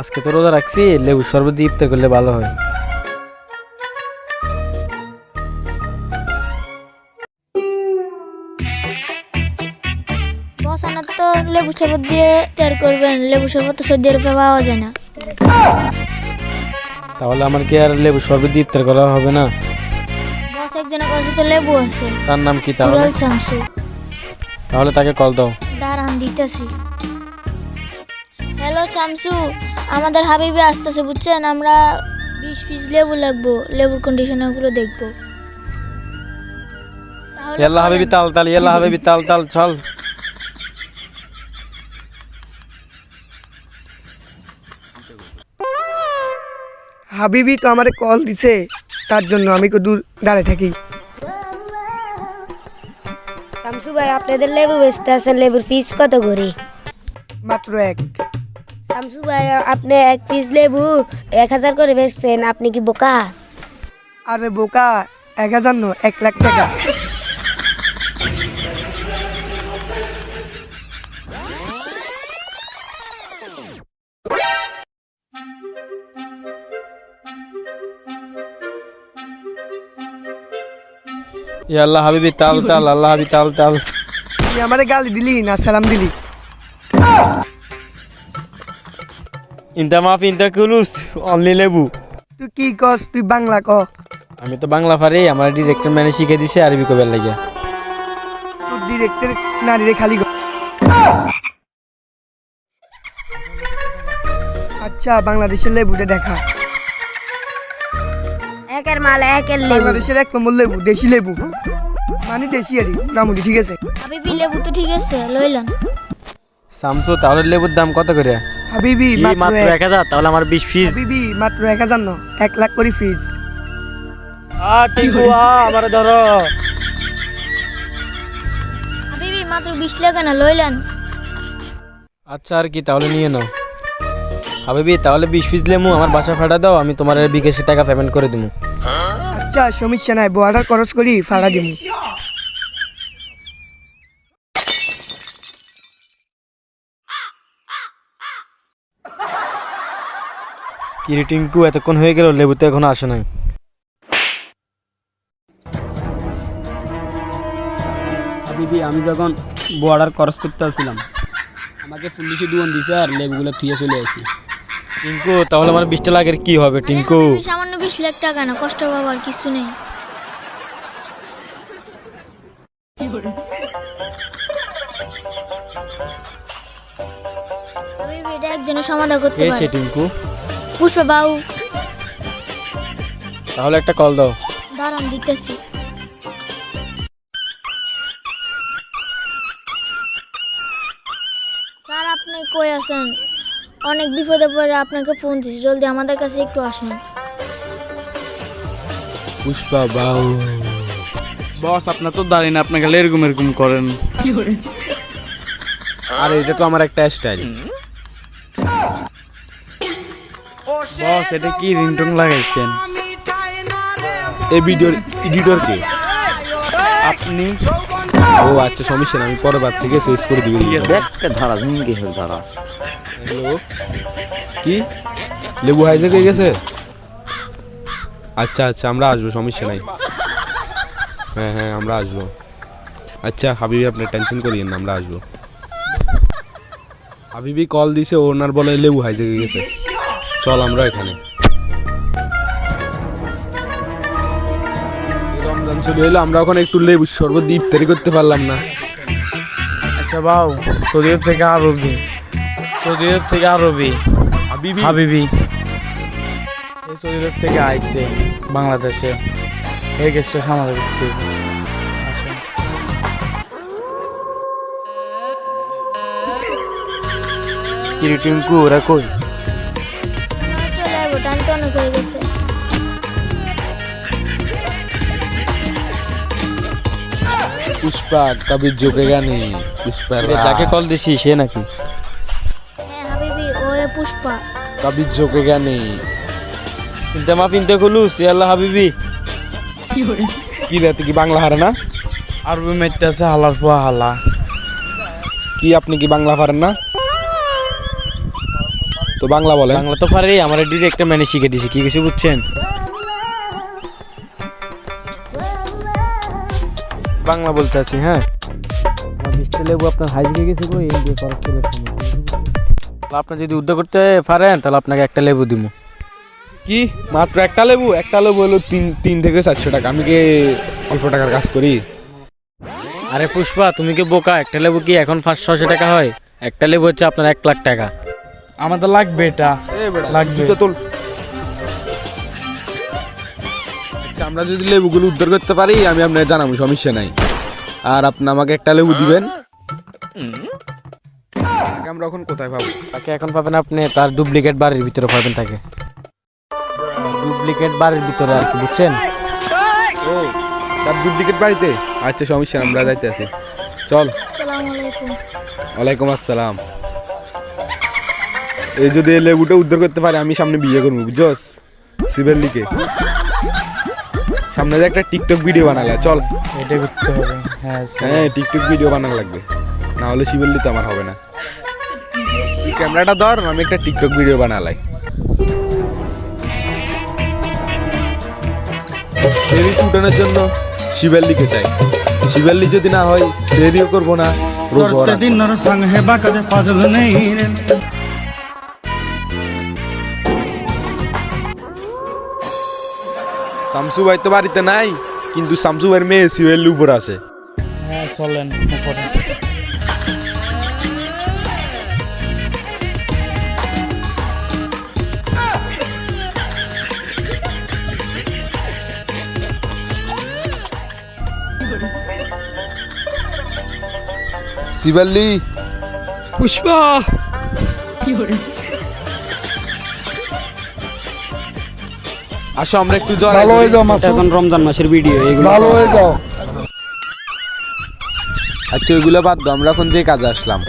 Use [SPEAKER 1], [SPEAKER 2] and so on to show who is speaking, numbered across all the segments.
[SPEAKER 1] আজকে তো রোজা রাখছি লেবু শরবত দিয়ে ইফতার করলে ভালো হয়।
[SPEAKER 2] তো লেবু শরবত দিয়ে তৈরি করবেন। লেবু শরবত তো সৌদি আরবে পাওয়া যায় না।
[SPEAKER 1] তাহলে আমার কি আর লেবু শরবত দিয়ে ইফতার করা হবে না?
[SPEAKER 2] বস একজনের কাছে তো লেবু আছে।
[SPEAKER 1] তার নাম কি তাহলে?
[SPEAKER 2] শামসু।
[SPEAKER 1] তাহলে তাকে কল দাও।
[SPEAKER 2] দাঁড়ান দিতেছি। হ্যালো শামসু আমাদের হাবিবে আসতেছে বুঝছেন? আমরা বিশ পিস লেবু লাগবো। লেবুর কন্ডিশনারগুলো দেখব। তাহলে
[SPEAKER 1] ইয়াল্লা হাবিবি তাল তাল ইয়াল্লা হাবিবি তাল তাল চল।
[SPEAKER 3] হাবিবি তো আমারে কল দিছে তার জন্য আমি তো দূর দাঁড়ায় থাকি।
[SPEAKER 4] শামসু ভাই আপনাদের লেবু বেচতে আছেন লেবুর পিস কত করে?
[SPEAKER 3] মাত্র এক।
[SPEAKER 4] শামসু ভাই আপনি এক পিস লেবু এক হাজার করে বেচছেন আপনি কি বোকা?
[SPEAKER 3] আরে বোকা এক হাজার ন এক লাখ টাকা।
[SPEAKER 1] ইয়াল্লা হাবিবি তাল তাল আল্লাহ হাবি তাল তাল।
[SPEAKER 3] তুই আমারে গালি দিলি না সালাম দিলি?
[SPEAKER 1] ইনতা মাফ ইনতা কুলুস অনলি লেবু।
[SPEAKER 3] তুই কি কস তুই বাংলা ক?
[SPEAKER 1] আমি তো বাংলা পারি আমার ডিরেক্টর ম্যানে শিখে দিছে আরবি কবের লাগে।
[SPEAKER 3] তোর ডিরেক্টর নারীরে খালি ক। আচ্ছা বাংলাদেশের লেবুটা দেখা।
[SPEAKER 4] একের মাল একের লেবু।
[SPEAKER 3] বাংলাদেশের এক নম্বর লেবু দেশি লেবু। মানে দেশি আরি রামুডি ঠিক আছে।
[SPEAKER 2] হাবিবি লেবু তো ঠিক আছে লইলাম।
[SPEAKER 1] সামসু তাহলে লেবুর দাম কত করে
[SPEAKER 3] হাবিবি মাত্র এক।
[SPEAKER 1] হাজার? তাহলে আমার বিশ ফিস
[SPEAKER 3] হাবিবি মাত্র এক হাজার ন এক লাখ করে ফিস
[SPEAKER 1] আ আমারে ধরো।
[SPEAKER 2] হাবিবি মাত্র বিশ টাকা না লইলেন
[SPEAKER 1] আচ্ছা আর কি তাহলে নিয়ে নাও। হাবিবি তাহলে বিশ পিস লেমু আমার বাসা ফাটা দাও আমি তোমার বিকাশে টাকা পেমেন্ট করে দেবো
[SPEAKER 3] আচ্ছা সমস্যা নাই বর্ডার খরচ করি ভাড়া দিমু।
[SPEAKER 1] কিরে টিঙ্কু এতক্ষণ হয়ে গেল লেবু তো এখনও আসে নাই।
[SPEAKER 5] দিদি আমি যখন বর্ডার ক্রস করতে আসছিলাম আমাকে পুলিশে দুজন দিছে আর লেবুগুলো থুয়ে চলে আসি
[SPEAKER 1] টিঙ্কু তাহলে আমার বিশটা লাখের কি হবে টিঙ্কু?
[SPEAKER 2] সামান্য বিশ লাখ টাকা না কষ্ট পাবার কিছু নেই। একজনের সমাধান করতে পারে।
[SPEAKER 1] টিঙ্কু?
[SPEAKER 2] পুষ্পা বাবু
[SPEAKER 1] তাহলে একটা কল দাও।
[SPEAKER 2] দাঁড়ান দিতেছি। স্যার আপনি কই আছেন? অনেক বিপদে পড়ে আপনাকে ফোন দিছি জলদি আমাদের কাছে একটু আসেন।
[SPEAKER 1] পুষ্পা বাউ
[SPEAKER 5] বস আপনার তো দাঁড়িয়ে না আপনি খালি এরকম এরকম করেন।
[SPEAKER 6] আর এটা তো আমার একটা স্টাইল
[SPEAKER 5] বস এটা কি রিংটং লাগাইছেন?
[SPEAKER 6] এই ভিডিওর এডিটর কে?
[SPEAKER 5] আপনি?
[SPEAKER 6] ও আচ্ছা সমস্যা না আমি পরের বার থেকে শেষ করে দিবি
[SPEAKER 5] ঠিক আছে।
[SPEAKER 6] হ্যালো? কি? লেবু হাইজে হয়ে গেছে? আচ্ছা আচ্ছা আমরা আসব সমস্যা নাই হ্যাঁ হ্যাঁ আমরা আসব। আচ্ছা হাবিবি আপনি টেনশন করিয়েন না আমরা আসব। হাবিবি কল দিছে ওনার বলে লেবু হাইজে হয়ে গেছে। চল আমরা এখানে। রমজান চলে এলো আমরা ওখানে একটু লেবু শরবত দ্বীপ তৈরি করতে পারলাম না।
[SPEAKER 1] আচ্ছা বাউ সৌদি আরব থেকে আরবি। সৌদি আরব থেকে আরবি।
[SPEAKER 6] হাবিবি।
[SPEAKER 1] হাবিবি। এই সৌদি আরব থেকে আইছে বাংলাদেশে। এই গেছে সমাজ ভিত্তিক আচ্ছা। কিরে টিঙ্কু ওরা কই?
[SPEAKER 2] টানতে অনেক হয়ে গেছে।
[SPEAKER 6] পুষ্পা কবি ঝুঁকেগা
[SPEAKER 1] পুষ্পা যাকে কল দিছি সে নাকি?
[SPEAKER 2] হ্যাঁ হাবিবি ও পুষ্পা।
[SPEAKER 6] কবির ঝুঁকেগা নেই
[SPEAKER 1] চিন্তা মা পিনতে খুলুস হাবিবি।
[SPEAKER 6] কি রে কি বাংলা হারে না?
[SPEAKER 1] আরবি মেটতে হালার পোয়া হালা।
[SPEAKER 6] কি আপনি কি বাংলা পারেন না? তো বাংলা বলে
[SPEAKER 1] বাংলা তো পারি আমার ডিরেক্ট মানে শিখে দিছি কি কিছু বুঝছেন? বাংলা বলতে আছি হ্যাঁ। লেবু আপনার হাই গেছে গো এই দিয়ে খরচ করে আপনার যদি উদ্যোগ করতে পারেন তাহলে আপনাকে একটা লেবু দিব
[SPEAKER 6] কি? মাত্র একটা লেবু? একটা লেবু হলো তিন তিন থেকে চারশো টাকা। আমি কি অল্প টাকার কাজ করি?
[SPEAKER 1] আরে পুষ্পা তুমি কি বোকা? একটা লেবু কি এখন পাঁচ ছশো টাকা হয়? একটা লেবু হচ্ছে আপনার এক লাখ টাকা।
[SPEAKER 5] আমাদের লাগবে এটা। লাগবে।
[SPEAKER 6] জুতো আচ্ছা, আমরা যদি লেবুগুলো উদ্ধার করতে পারি আমি আপনাকে জানাব সমস্যা নাই। আর আপনি আমাকে একটা লেবু দিবেন। আমরা এখন কোথায় পাবো?
[SPEAKER 1] তাকে এখন পাবেন আপনি তার ডুপ্লিকেট বাড়ির ভিতরে পাবেন তাকে। ডুপ্লিকেট বাড়ির ভিতরে আর কি বুঝছেন?
[SPEAKER 6] ও তার ডুপ্লিকেট বাড়িতে? আচ্ছা সমস্যা আমরা যাইতে আছি চল।
[SPEAKER 2] আসসালামু আলাইকুম।
[SPEAKER 6] ওয়ালাইকুম আসসালাম। এই যদি এই লেবুটা উদ্ধার করতে পারে আমি সামনে বিয়ে করব বুঝছস? লিকে সামনে যে একটা টিকটক ভিডিও বানালে চল।
[SPEAKER 5] এটা করতে হবে হ্যাঁ
[SPEAKER 6] হ্যাঁ টিকটক ভিডিও বানানো লাগবে। না হলে শিবল্লি তো আমার হবে না। ক্যামেরাটা ধর আমি একটা টিকটক ভিডিও বানালাই। সেরি উঠানোর জন্য শিবাল্লিকে চাই শিবাল্লি যদি না হয় সেরিও করব না রোজ।
[SPEAKER 7] দিনের সঙ্গে বাকাতে ফজল নেই
[SPEAKER 6] শামসু ভাই তো বাড়িতে নাই কিন্তু শামসু ভাইয়ের মেয়ে শিবেল্লি উপর আছে।
[SPEAKER 5] হ্যাঁ চলেন উপরে।
[SPEAKER 6] শিবাল্লি
[SPEAKER 5] পুষ্পা!
[SPEAKER 6] আসো আমরা একটু জ্বর
[SPEAKER 7] ভালো হয়ে যাও মাসুদ
[SPEAKER 5] এখন রমজান মাসের ভিডিও এগুলো
[SPEAKER 7] ভালো হয়ে যাও।
[SPEAKER 6] আচ্ছা ওইগুলো বাদ দাও আমরা এখন যে কাজে আসলাম।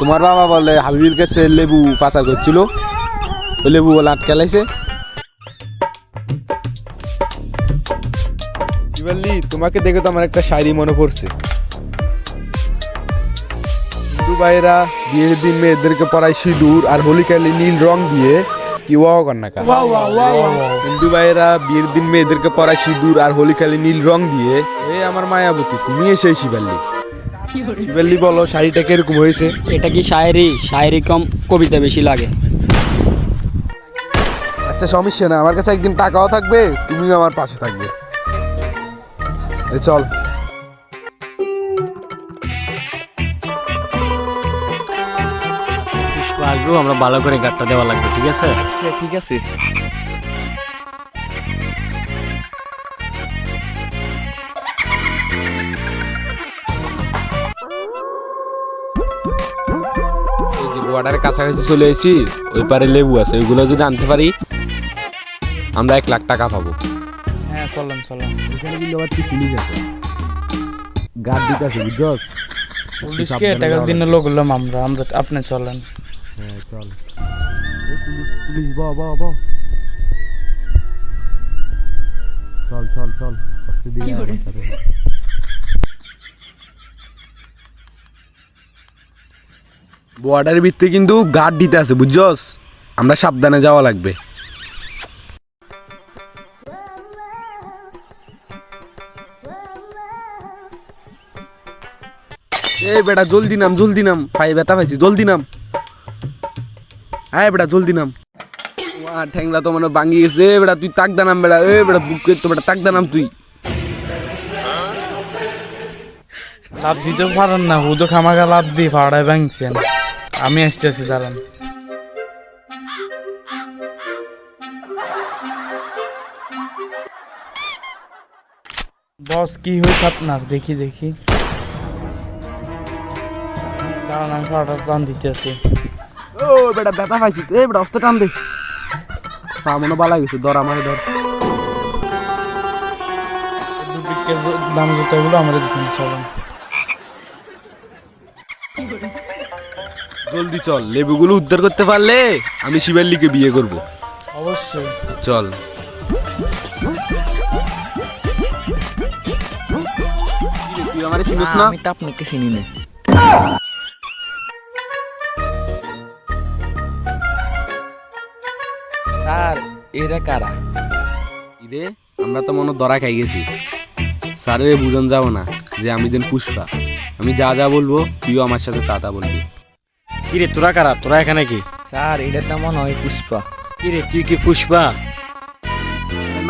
[SPEAKER 6] তোমার বাবা বলে হাবিবের কাছে লেবু পাচার করছিল। ওই লেবু বলে আটকে লাইছে। শিবাল্লি তোমাকে দেখে তো আমার একটা শায়রি মনে পড়ছে। হিন্দু ভাইয়েরা বিয়ের দিন মেয়েদেরকে পরায় সিঁদুর আর হোলি খেলে নীল রং দিয়ে কি ওয়াও কন্যাকা হিন্দু ভাইয়েরা বিয়ের দিন মেয়েদেরকে পরায় সিঁদুর আর হোলি খেলে নীল রং দিয়ে এই আমার মায়াবতী তুমি এসে শিবাল্লি। শিবাল্লি বলো শাড়িটা কীরকম হয়েছে?
[SPEAKER 5] এটা কি শায়েরি? শায়েরি কম কবিতা বেশি লাগে।
[SPEAKER 6] আচ্ছা সমস্যা না আমার কাছে একদিন টাকাও থাকবে তুমিও আমার পাশে থাকবে। এ চল।
[SPEAKER 1] পুষ্পা আমরা ভালো করে গাড়টা দেওয়া লাগবে ঠিক আছে?
[SPEAKER 6] ঠিক আছে। এই বর্ডারের কাছাকাছি চলে এসেছি ওই পারে লেবু আছে ওইগুলো যদি আনতে পারি আমরা এক লাখ টাকা পাবো।
[SPEAKER 5] হ্যাঁ চলেন চলেন।
[SPEAKER 6] এখানে কিন্তু আবার কি পুলিশ আছে? গার্ড দিতে আছে বুঝছস
[SPEAKER 5] পুলিশকে টাকা দিনে লোক হলাম আমরা আমরা আপনি চলেন।
[SPEAKER 6] হ্যাঁ চল পুলিশ ব ব ব চল চল চল বর্ডারের ভিতরে কিন্তু গার্ড দিতে আছে বুঝছস? আমরা সাবধানে যাওয়া লাগবে। এই বেটা জলদি নাম জলদি নাম। পায়ে ব্যথা পাইছি জলদি নাম। হ্যাঁ বেটা, জলদি নাম। ঠ্যাংরা তো মানে ভাঙি গেছে। এ বেটা, তুই তাক দানাম বেটা, এ বেটা দুঃখের তো বেটা তাক দানাম তুই।
[SPEAKER 5] লাভ দিতে পারেন না, হুদো খামাকা লাভ দিয়ে ভাড়ায় ভাঙছেন। আমি আসতেছি দাঁড়ান। বস, কি হয়েছে আপনার? দেখি দেখি। দাঁড়ান আমি ভাড়াটা টান দিতে আছি।
[SPEAKER 6] ও বেটা ব্যথা পাইছি। এ বেটা অস্তে টান দে। পা মনে বালা গেছে ধর। আমার ধর
[SPEAKER 5] দাম জুতাগুলো আমরা দিচ্ছেন চলেন
[SPEAKER 6] জলদি চল লেবুগুলো উদ্ধার করতে পারলে আমি শিবাল্লিকে বিয়ে করব।
[SPEAKER 5] অবশ্যই।
[SPEAKER 6] চল। তুই আমারে চিনিস না?
[SPEAKER 1] আমি তো আপনাকে চিনি না।
[SPEAKER 8] স্যার এরা কারা?
[SPEAKER 6] ইরে আমরা তো মনে ধরা খাই গেছি। স্যারের বুঝন যাব না যে আমি দেন পুষ্পা। আমি যা যা বলব তুইও আমার সাথে তা তা বলবি।
[SPEAKER 1] কি রে তোরা কারা? তোরা এখানে কি?
[SPEAKER 8] স্যার এটা তো মনে হয় পুষ্পা।
[SPEAKER 1] কি রে তুই কি পুষ্পা?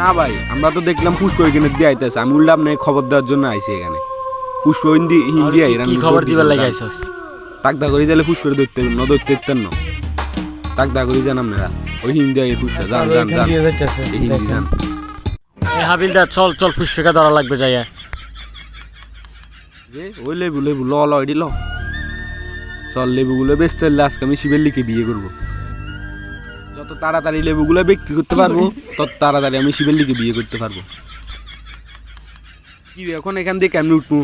[SPEAKER 6] না ভাই আমরা তো দেখলাম পুষ্পা ওইখানে দিয়ে আইতেছে। আমি উল্টা আপনাকে খবর দেওয়ার জন্য আইছি এখানে। পুষ্প হিন্দি হিন্দি
[SPEAKER 1] আর
[SPEAKER 6] আই
[SPEAKER 1] তুই কি খবর দিবার লাগে আইছস?
[SPEAKER 6] টাকদা করি যালে পুষ্পের ধরতে ন ধরতে ন। টাকদা করি যান আপনারা। ওই হিন্দি আই পুষ্পা যান যান যান এই হিন্দি যান
[SPEAKER 1] হাবিলদার চল চল পুষ্পিকা ধরা লাগবে যাইয়া।
[SPEAKER 6] যে ওই লেবু লেবু ল ল এডি ল। চল লেবুগুলো বেচতে হলে আজকে আমি শিবের লিখে বিয়ে করব। যত তাড়াতাড়ি লেবুগুলো বিক্রি করতে পারব তত তাড়াতাড়ি আমি শিবের লিখে বিয়ে করতে পারব। কি এখন এখান দিয়ে কেমনি উঠবো?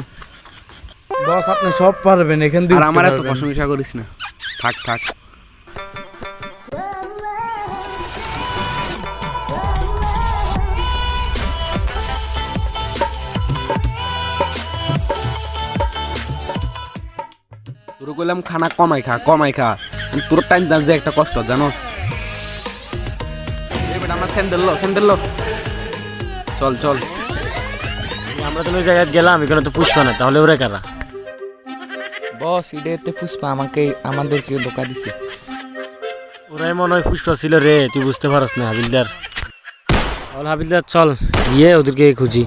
[SPEAKER 9] বস আপনি সব পারবেন এখান দিয়ে
[SPEAKER 6] আর আমার এত প্রশংসা করিস না। থাক থাক। কইলাম খানা কমাই খা কমাই খা। তোর টাইম দাস যে একটা কষ্ট জানোস এই আমার স্যান্ডেল লো স্যান্ডেল লো। চল চল।
[SPEAKER 1] আমরা তো ওই জায়গায় গেলাম এখানে তো পুষ্পা না তাহলে ওরা কারা?
[SPEAKER 8] বস এটা পুষ্পা আমাকে আমাদেরকে ধোকা দিছে।
[SPEAKER 1] ওরাই মনে হয় পুষ্পা ছিল রে তুই বুঝতে পারস না হাবিলদার। তাহলে হাবিলদার চল গিয়ে ওদেরকে খুঁজি।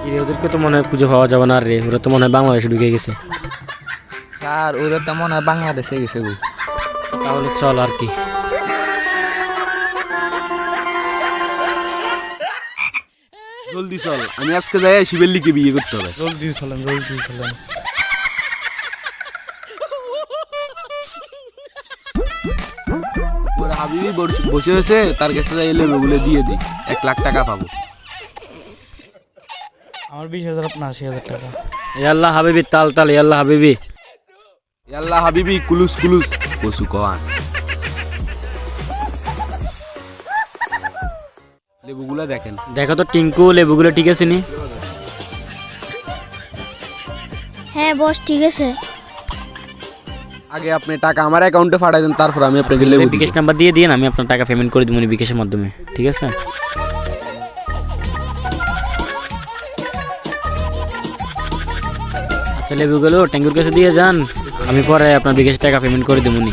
[SPEAKER 1] কি রে ওদেরকে তো মনে হয় খুঁজে পাওয়া যাবে না রে ওরা তো মনে হয় বাংলাদেশে ঢুকে গেছে।
[SPEAKER 8] স্যার ওরা তো মনে হয় বাংলাদেশে গেছে গো
[SPEAKER 1] তাহলে চল আর কি।
[SPEAKER 6] জলদি চল আমি আজকে যাই শিবের লিখে বিয়ে করতে হবে।
[SPEAKER 9] জলদি চলেন জলদি চলেন।
[SPEAKER 6] ওর হাবিবি বসে রয়েছে তার কাছে যাই এলে লেবুগুলো দিয়ে দিই এক লাখ টাকা পাবো।
[SPEAKER 9] আমার বিশ হাজার আপনার আশি হাজার টাকা।
[SPEAKER 1] এ আল্লাহ হাবিবি তাল তাল এ আল্লাহ হাবিবি।
[SPEAKER 6] আল্লাহ হাবিবি কুলুস কুলুস। পশু কওয়ান। লেবুগুলো দেখেন।
[SPEAKER 1] দেখো তো টিঙ্কু লেবুগুলো ঠিক আছে নি?
[SPEAKER 2] হ্যাঁ বস ঠিক আছে।
[SPEAKER 6] আগে আপনি টাকা আমার অ্যাকাউন্টে পাঠাই দেন তারপর আমি আপনাকে লেবু দিব
[SPEAKER 1] বিকাশ নাম্বার দিয়ে দিন আমি আপনার টাকা পেমেন্ট করে দেবো বিকাশের মাধ্যমে ঠিক আছে? আচ্ছা লেবুগুলো ট্যাঙ্কুর কাছে দিয়ে যান। আমি পরে আপনার বিকাশের টাকা পেমেন্ট করে দেবো নি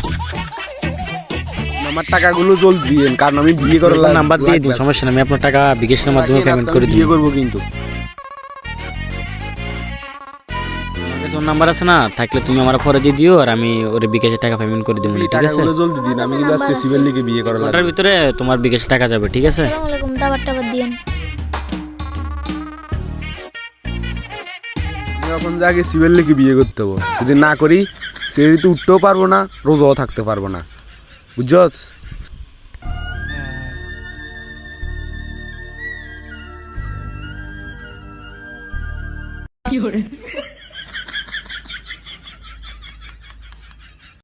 [SPEAKER 6] আমার টাকাগুলো জলদি দিয়েন কারণ আমি বিয়ে করার লাগ-
[SPEAKER 1] নাম্বার দিয়ে দিন সমস্যা নেই আমি আপনার টাকা বিকাশের মাধ্যমে পেমেন্ট করে
[SPEAKER 6] বিয়ে করব কিন্তু।
[SPEAKER 1] ওর নাম্বার আছে না থাকলে তুমি আমার পরে দিয়ে দিও আর আমি ওর বিকাশের টাকা পেমেন্ট করে দেবো নি, ঠিক আছে?
[SPEAKER 6] টাকাগুলো জলদি দিন আমি কিন্তু আজকে সিভিল লিখে বিয়ে করার
[SPEAKER 1] ওটার ভিতরে তোমার বিকাশের টাকা যাবে ঠিক আছে?
[SPEAKER 2] আসসালামু আলাইকুম দাবার টাবার দিয়েন।
[SPEAKER 6] আমি এখন যাকে সিভিল লিখে বিয়ে করতে হব যদি না করি সেরিতে উঠতেও পারব না রোজাও থাকতে পারব না। বুঝছস